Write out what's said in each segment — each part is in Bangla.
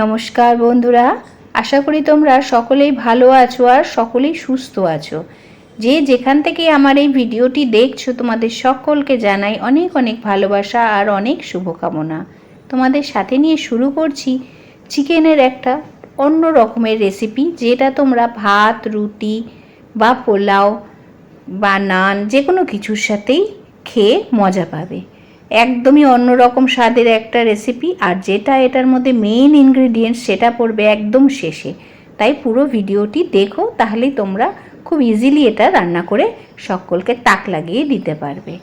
নমস্কার বন্ধুরা, আশা করি তোমরা সকলেই ভালো আছো আর সকলেই সুস্থ আছো। যে যেখান থেকে আমার এই ভিডিওটি দেখছ, তোমাদের সকলকে জানাই অনেক অনেক ভালোবাসা আর অনেক শুভকামনা। তোমাদের সাথে নিয়ে শুরু করছি চিকেনের একটা অন্য রকমের রেসিপি যেটা তোমরা ভাত, রুটি বা পোলাও বা নান যে কোনো কিছুর সাথেই খেয়ে মজা পাবে। একদমই অন্যরকম স্বাদের একটা রেসিপি আর যেটা এটার মধ্যে মেইন ইনগ্রিডিয়েন্টস সেটা পড়বে একদম শেষে। তাই পুরো ভিডিওটি দেখো, তাহলেই তোমরা খুব ইজিলি এটা রান্না করে সকলকে তাক লাগিয়ে দিতে পারবে।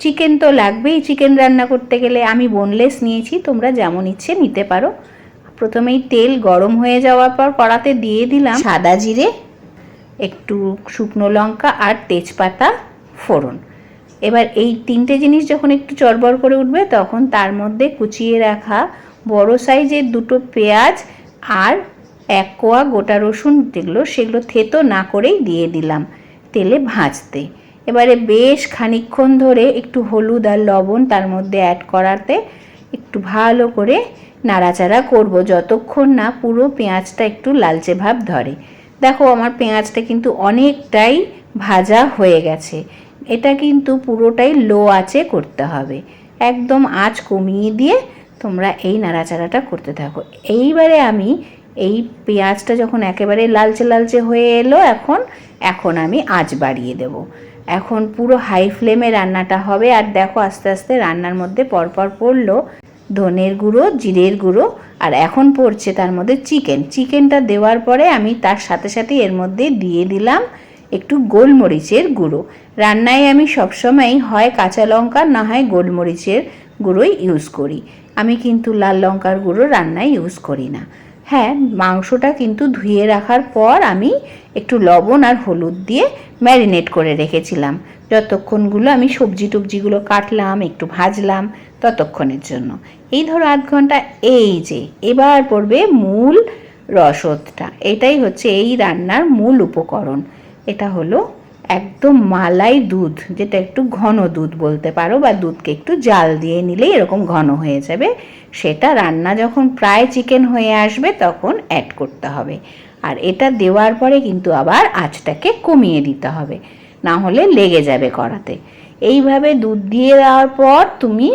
চিকেন তো লাগবেই চিকেন রান্না করতে গেলে আমি বোনলেস নিয়েছি, তোমরা যেমন ইচ্ছে নিতে পারো। প্রথমেই তেল গরম হয়ে যাওয়ার পর কড়াতে দিয়ে দিলাম সাদা জিরে, একটু শুকনো লঙ্কা আর তেজপাতা ফোড়ন। এবার এই তিনটে জিনিস যখন একটু চড়বড় করে উঠবে, তখন তার মধ্যে কুচিয়ে রাখা বড় সাইজের দুটো পেঁয়াজ আর এক কোয়া গোটা রসুন, যেগুলো সেগুলো থেতো না করেই দিয়ে দিলাম তেলে ভাজতে। এবারে বেশ খানিক্ষণ ধরে একটু হলুদ আর লবণ তার মধ্যে অ্যাড করাতে একটু ভালো করে নাড়াচাড়া করব, যতক্ষণ না পুরো পেঁয়াজটা একটু লালচে ভাব ধরে। দেখো আমার পেঁয়াজটা কিন্তু অনেকটাই ভাজা হয়ে গেছে। এটা কিন্তু পুরোটাই লো আঁচে করতে হবে। একদম আঁচ কমিয়ে দিয়ে তোমরা এই নাড়াচাড়াটা করতে থাকো। এইবারে আমি এই পেঁয়াজটা যখন একেবারে লালচে লালচে হয়ে এলো, এখন এখন আমি আঁচ বাড়িয়ে দেব। এখন পুরো হাই ফ্লেমে রান্নাটা হবে। আর দেখো আস্তে আস্তে রান্নার মধ্যে পরপর পড়ল ধনের গুঁড়ো, জিরের গুঁড়ো, আর এখন পড়ছে তার মধ্যে চিকেন চিকেনটা দেওয়ার পরে আমি তার সাথে সাথে এর মধ্যে দিয়ে দিলাম একটু গোলমরিচের গুঁড়ো। রান্নায় আমি সবসময় হয় কাঁচা লঙ্কা, না হয় গোলমরিচের গুঁড়োই ইউজ করি। আমি কিন্তু লাল লঙ্কার গুঁড়ো রান্নায় ইউজ করি না। হ্যাঁ মাংসটা কিন্তু ধুয়ে রাখার পর আমি একটু লবণ আর হলুদ দিয়ে ম্যারিনেট করে রেখেছিলাম। যতক্ষণগুলো আমি সবজি টবজিগুলো কাটলাম, একটু ভাজলাম ততক্ষণের জন্য। এই ধরো আধ ঘণ্টা, এই যে, এবার পড়বে মূল রসদটা। এটাই হচ্ছে এই রান্নার মূল উপকরণ। এটা হলো একদম মালাই দুধ, যেটা একটু ঘন দুধ বলতে পারো বা দুধকে একটু জাল দিয়ে নিলেই এরকম ঘন হয়ে যাবে। সেটা রান্না যখন প্রায় চিকেন হয়ে আসবে তখন অ্যাড করতে হবে। আর এটা দেওয়ার পরে কিন্তু আবার আঁচটাকে কমিয়ে দিতে হবে, না হলে লেগে যাবে কড়াতে। এইভাবে দুধ দিয়ে দেওয়ার পর তুমি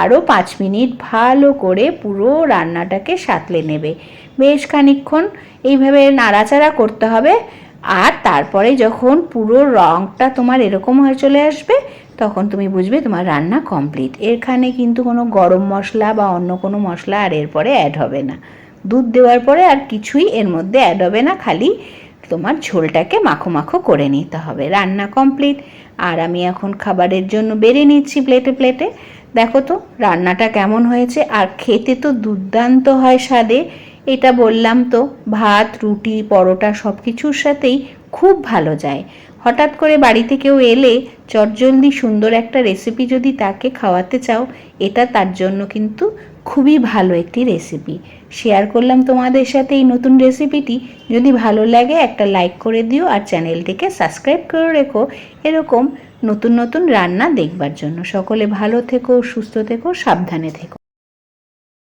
আরও পাঁচ মিনিট ভালো করে পুরো রান্নাটাকে সাতলে নেবে। বেশ খানিক্ষণ এইভাবে নাড়াচাড়া করতে হবে। আর তারপরে যখন পুরো রঙটা তোমার এরকম হয়ে চলে আসবে, তখন তুমি বুঝবে তোমার রান্না কমপ্লিট এখানে কিন্তু কোনো গরম মশলা বা অন্য কোনো মশলা আর এরপরে অ্যাড হবে না। দুধ দেওয়ার পরে আর কিছুই এর মধ্যে অ্যাড হবে না, খালি তোমার ঝোলটাকে মাখো মাখো করে নিতে হবে। রান্না কমপ্লিট আর আমি এখন খাবারের জন্য বেড়ে নিচ্ছি প্লেটে প্লেটে দেখো তো, রান্নাটা কেমন হয়েছে। আর খেতে তো দুর্দান্ত হয় স্বাদে। এটা বললাম তো, ভাত, রুটি, পরোটা সব কিছুর সাথেই খুব ভালো যায়। হঠাৎ করে বাড়িতে কেউ এলে চটজলদি সুন্দর একটা রেসিপি যদি তাকে খাওয়াতে চাও, এটা তার জন্য কিন্তু খুবই ভালো একটি রেসিপি শেয়ার করলাম তোমাদের সাথে এই নতুন রেসিপিটি যদি ভালো লাগে একটা লাইক করে দিও আর চ্যানেলটিকে সাবস্ক্রাইব করে রেখো। এরকম নতুন নতুন রান্না দেখবার জন্য। সকলে ভালো থেকো, সুস্থ থেকো, সাবধানে থেকো।